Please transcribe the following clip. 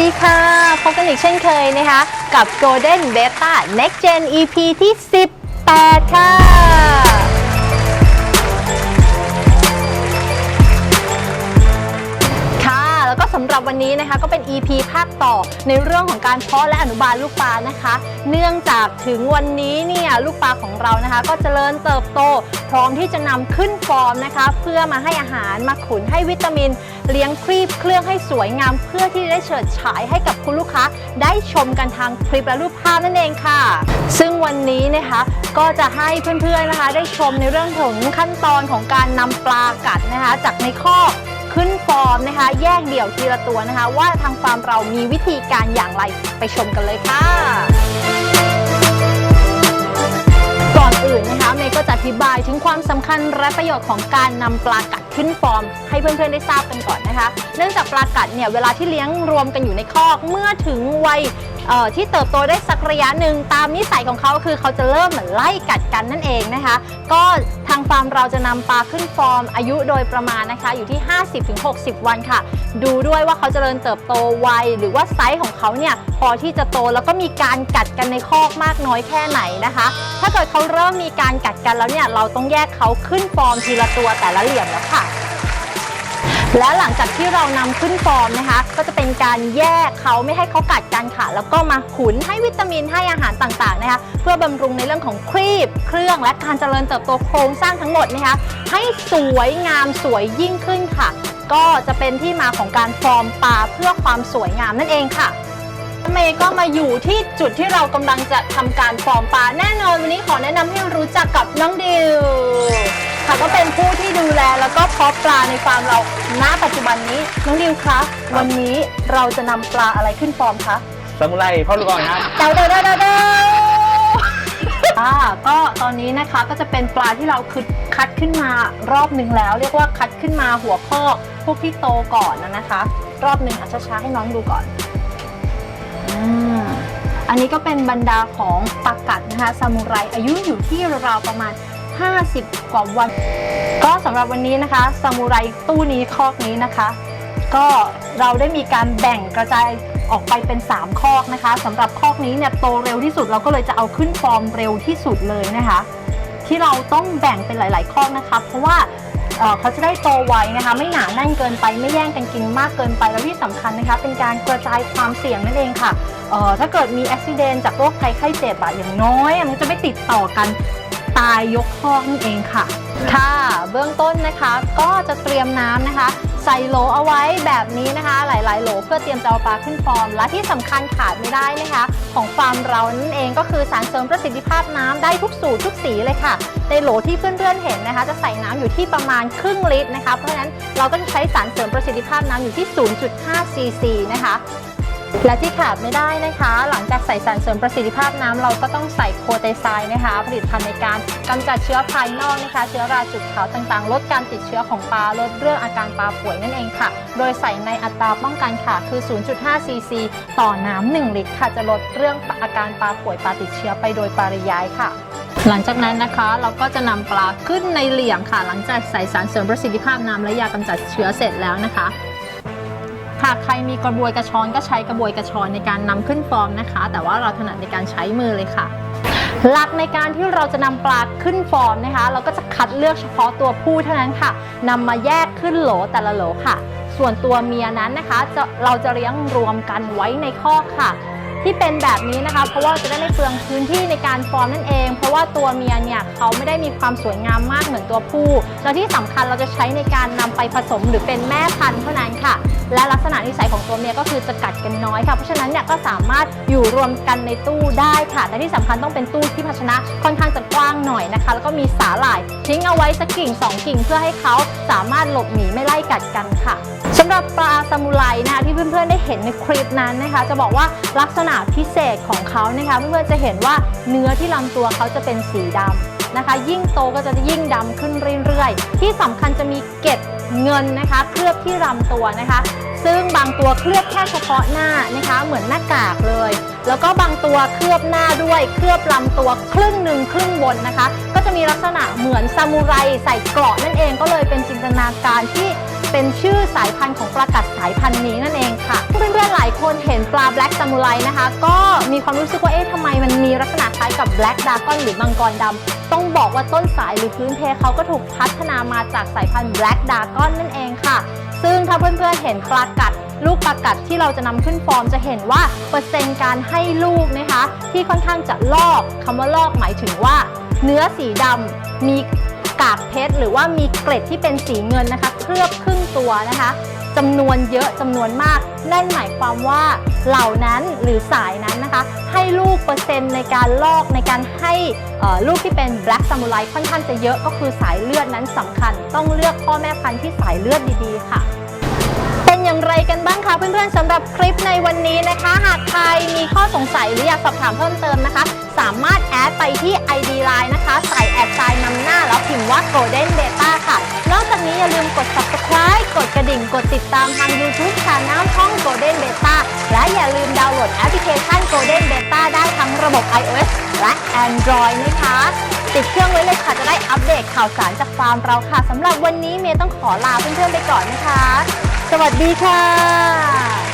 ดีค่ะ พบกันอีกเช่นเคยนะคะ กับ Golden Beta Next Gen EP ที่ 18 ค่ะ สำหรับวันนี้นะคะก็เป็น EP ภาคต่อในเรื่องของการเพาะและอนุบาลลูกปลานะคะ เนื่องจากถึงวันนี้เนี่ยลูกปลาของเรานะคะ ก็เจริญเติบโต พร้อมที่จะนำขึ้นฟอร์มนะคะ เพื่อมาให้อาหารมาขุนให้วิตามิน เลี้ยงครีบเครื่องให้สวยงาม เพื่อที่จะได้เฉิดฉายให้กับคุณลูกค้า ได้ชมกันทางคลิปและรูปภาพนั่นเองค่ะ ซึ่งวันนี้นะคะก็จะให้เพื่อนๆนะคะ ได้ชมในเรื่องของขั้นตอนของการนำปลากัดนะคะ จากในคอก ขึ้นฟอร์มนะคะ แยกเดี่ยวทีละตัวนะคะ ว่าทางฟาร์มเรามีวิธีการอย่างไรไปชมกันเลยค่ะ ก่อนอื่นนะคะเมย์ก็จะอธิบายถึงความสำคัญและประโยชน์ของการนำปลากัดขึ้นฟอร์มให้เพื่อนๆได้ทราบกันก่อนนะคะ เนื่องจากปลากัดเนี่ยเวลาที่เลี้ยงรวมกันอยู่ในคอกเมื่อถึงวัยที่เติบโตได้สักระยะหนึ่งตามนิสัยของเขาคือเขาจะเริ่มเหมือนไล่กัดกันนั่นเองนะคะ ก็ทางฟาร์มเราจะนำปลาขึ้นฟอร์ม อายุโดยประมาณนะคะ อยู่ที่ 50-60 วันค่ะ ดูด้วยว่าเขาจเจริญเติบโตไวหรือว่าไซส์ของเขาเนี่ยพอที่จะโตแล้วก็มีการกัดกันในคอกมากน้อยแค่ไหนนะคะ ถ้าเกิดเขาเริ่มมีการกัดกันแล้วเนี่ยเราต้องแยกเขาขึ้นฟอร์มทีละตัวแต่ละเหลี่ยมแล้วค่ะ และหลังจากที่เรานำขึ้นฟอร์มนะคะ ก็จะเป็นการแยกเขาไม่ให้เขากัดกันค่ะ แล้วก็มาขุนให้วิตามินให้อาหารต่างๆนะคะ เพื่อบำรุงในเรื่องของครีบ เครื่องและการเจริญเติบโตโครงสร้างทั้งหมดนะคะ ให้สวยงามสวยยิ่งขึ้นค่ะ ก็จะเป็นที่มาของการฟอร์มปลาเพื่อความสวยงามนั่นเองค่ะเมย์ก็มาอยู่ที่จุดที่เรากำลังจะทำการฟอร์มปลาแน่นอนวันนี้ขอแนะนำให้รู้จักกับน้องดิว ค่ะก็เป็นผู้ที่ดูแลแล้วก็เพาะปลาในฟาร์มเราณปัจจุบันนี้น้องดิวคะวันนี้เราจะนำปลาอะไรขึ้นฟอร์มคะซามูไรพ่อลูกอ่อนครับเดาเดาเดาเดาเดาอ่าก็ตอนนี้นะคะก็จะเป็นปลาที่เราคือคัดขึ้นมารอบหนึ่งแล้ว เรียกว่าคัดขึ้นมาหัวข้อกพวกที่โตก่อนนะนะคะ รอบหนึ่งอะช้าๆให้น้องดูก่อนอ่าอันนี้ก็เป็นบรรดาของปลากัดนะคะซามูไรอายุอยู่ที่ราวๆประมาณ 50 กว่าวัน ก็สำหรับวันนี้นะคะซามูไรตู้นี้คอกนี้นะคะ ก็เราได้มีการแบ่งกระจายออกไปเป็น 3 คอกนะคะสำหรับคอกนี้เนี่ยโตเร็วที่สุดเราก็เลยจะเอาขึ้นฟอร์มเร็วที่สุดเลยนะคะ ที่เราต้องแบ่งเป็นหลาย ๆ คอกนะคะ เพราะว่าเขาจะได้โตไวนะคะ ไม่หนาแน่นเกินไปไม่แย่งกันกินมากเกินไปแล้วที่สำคัญนะคะ เป็นการกระจายความเสี่ยงนั่นเองค่ะถ้าเกิดมีอุบิเหตุจากโรคภัยไข้เจ็บอะอย่างน้อย มันจะไม่ติดต่อกัน ตายยกคอกนั่นเองค่ะ ค่ะ เบื้องต้นนะคะก็จะเตรียมน้ำนะคะ ใส่โหลเอาไว้แบบนี้นะคะ หลาย ๆ โหลเพื่อเตรียมจะเอาปลาขึ้นฟอร์ม และที่สำคัญขาดไม่ได้นะคะ ของฟาร์มเรานั่นเองก็คือสารเสริมประสิทธิภาพน้ำได้ทุกสูตรทุกสีเลยค่ะ ในโหลที่เพื่อน ๆ เห็นนะคะ จะใส่น้ำอยู่ที่ประมาณครึ่งลิตรนะคะ เพราะฉะนั้นเราก็จะใช้สารเสริมประสิทธิภาพน้ำอยู่ที่ 0.5 ซีซีนะคะ และที่ขาดไม่ได้นะคะ หลังจากใส่สารเสริมประสิทธิภาพน้ำเราก็ต้องใส่โคเตไซด์นะคะ ผลิตภัณฑ์ในการกำจัดเชื้อภายนอกนะคะ เชื้อราจุดขาวต่างๆ ลดการติดเชื้อของปลาลดเรื่องอาการปลาป่วยนั่นเองค่ะ โดยใส่ในอัตราป้องกันค่ะคือ 0.5 ซีซีต่อน้ำ1ลิตรค่ะจะลดเรื่องอาการปลาป่วยปลาติดเชื้อไปโดยปริยายค่ะหลังจากนั้นนะคะเราก็จะนำปลาขึ้นในเหลี่ยมค่ะ หลังจากใส่สารเสริมประสิทธิภาพน้ำและยากำจัดเชื้อเสร็จแล้วนะคะ หากใครมีกระบวยกระชอนก็ใช้กระบวยกระชอนในการนำขึ้นฟอร์มนะคะ แต่ว่าเราถนัดในการใช้มือเลยค่ะ หลักในการที่เราจะนำปลาขึ้นฟอร์มนะคะ เราก็จะคัดเลือกเฉพาะตัวผู้เท่านั้นค่ะนำมาแยกขึ้นโหลแต่ละโหลค่ะ ส่วนตัวเมียนั้นนะคะจะเราจะเลี้ยงรวมกันไว้ในข้อค่ะ ที่เป็นแบบนี้นะคะ เพราะว่าจะได้ไม่เปลืองพื้นที่ในการฟอร์มนั่นเอง เพราะว่าตัวเมียเนี่ยเขาไม่ได้มีความสวยงามมากเหมือนตัวผู้ และที่สำคัญเราจะใช้ในการนำไปผสมหรือเป็นแม่พันธุ์เท่านั้นค่ะ และลักษณะนิสัยของตัวเมียก็คือจะกัดกันน้อยค่ะ เพราะฉะนั้นเนี่ยก็สามารถอยู่รวมกันในตู้ได้ค่ะ แต่ที่สำคัญต้องเป็นตู้ที่ภาชนะค่อนข้างจะกว้างหน่อยนะคะ แล้วก็มีสาหร่าย ทิ้งเอาไว้สักกิ่งสองกิ่ง เพื่อให้เขาสามารถหลบหนีไม่ไล่กัดกันค่ะสำหรับปลาซามูไรนะคะที่เพื่อนๆได้เห็นในคลิปนั้นนะคะ จะบอกว่าลักษณะพิเศษของเขานะคะเพื่อนๆจะเห็นว่าเนื้อที่ลำตัวเขาจะเป็นสีดำนะคะ ยิ่งโตก็จะยิ่งดำขึ้นเรื่อยๆ ที่สำคัญจะมีเก็ดเงินนะคะ เคลือบที่ลำตัวนะคะ ซึ่งบางตัวเคลือบแค่เฉพาะหน้านะคะ เหมือนหน้ากากเลย แล้วก็บางตัวเคลือบหน้าด้วยเคลือบลำตัวครึ่งหนึ่งครึ่งบนนะคะ ก็จะมีลักษณะเหมือนซามูไรใส่เกราะนั่นเองก็เลยเป็นจินตนาการที่ เป็นชื่อสายพันธุ์ของปลากัดสายพันธุ์นี้นั่นเองค่ะเพื่อนๆหลายคนเห็นปลา Black Samurai นะคะ ก็มีความรู้สึกว่าเอ๊ะทำไมมันมีลักษณะคล้ายกับ Black Dragon หรือมังกรดำต้องบอกว่าต้นสายหรือพื้นเพเขาก็ถูกพัฒนามาจากสายพันธุ์ Black Dragon นั่นเองค่ะ ซึ่งถ้าเพื่อนๆเห็นปลากัดลูกปลากัดที่เราจะนำขึ้นฟอร์มจะเห็นว่าเปอร์เซ็นต์การให้ลูกนะคะ ที่ค่อนข้างจะลอกคำว่าลอกหมายถึงว่า เนื้อสีดำมี กากเพชรหรือว่ามีเกล็ดที่เป็นสีเงินนะคะเคลือบครึ่งตัวนะคะจำนวนเยอะจำนวนมาก นั่นหมายความว่าเหล่านั้นหรือสายนั้นนะคะ ให้ลูกเปอร์เซ็นต์ในการลอกในการให้ลูกที่เป็นแบล็กซามูไรค่อนข้างจะเยอะก็คือสายเลือดนั้นสำคัญ ต้องเลือกพ่อแม่พันธุ์ที่สายเลือดดีๆค่ะ อย่างไรกันบ้างคะเพื่อนๆสำหรับคลิปในวันนี้นะคะ หากใครมีข้อสงสัยหรืออยากสอบถามเพิ่มเติมนะคะ สามารถแอดไปที่ ID Line นะคะ ใส่แอดไซน์นำหน้าแล้วพิมพ์ว่า Golden Beta ค่ะ นอกจากนี้อย่าลืมกด subscribe กดกระดิ่งกดติดตามทาง YouTube Channel ช่อง Golden Beta และอย่าลืมดาวน์โหลดแอปพลิเคชัน Golden Beta ได้ทั้งระบบ iOS และ Android นะคะติดเครื่องไว้เลยค่ะจะได้อัปเดตข่าวสารจากฟาร์มเราค่ะสำหรับวันนี้เมย์ต้องขอลาเพื่อนๆไปก่อนนะคะ สวัสดีค่ะ